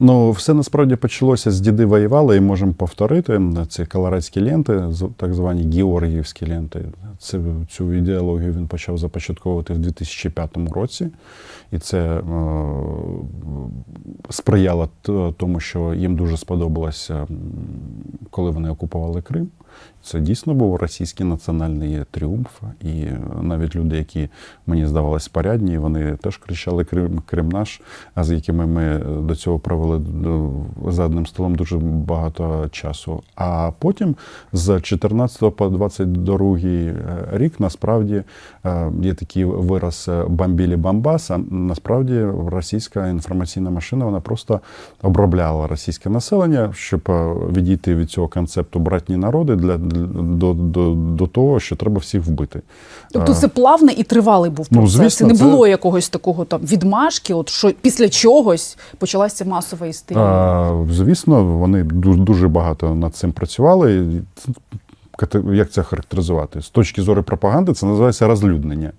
Ну, все насправді почалося з діди воювали, і можемо повторити. Ці колорадські ленти, так звані георгіївські ленти. Це, цю ідеологію він почав започатковувати в 2005 році. І це е, сприяло тому, що їм дуже сподобалося, коли вони окупували Крим. Це дійсно був російський національний тріумф. І навіть люди, які мені здавалися порядні, вони теж кричали Крим, Крим наш, а з якими ми до цього провели за одним столом дуже багато часу. А потім з 14 по 22 рік насправді е, є такий вираз е, бомбілі Бамбаса. Насправді російська інформаційна машина вона просто обробляла російське населення, щоб е, відійти від цього концепту братні народи для, до, до, до того, що треба всіх вбити. Тобто це плавний і тривалий був Ну, звісно, і не це- було якогось такого там відмашки, от що після чогось почалася масова істерія. А, звісно, вони дуже багато над цим працювали. Як це характеризувати? З точки зору пропаганди, це називається розлюднення.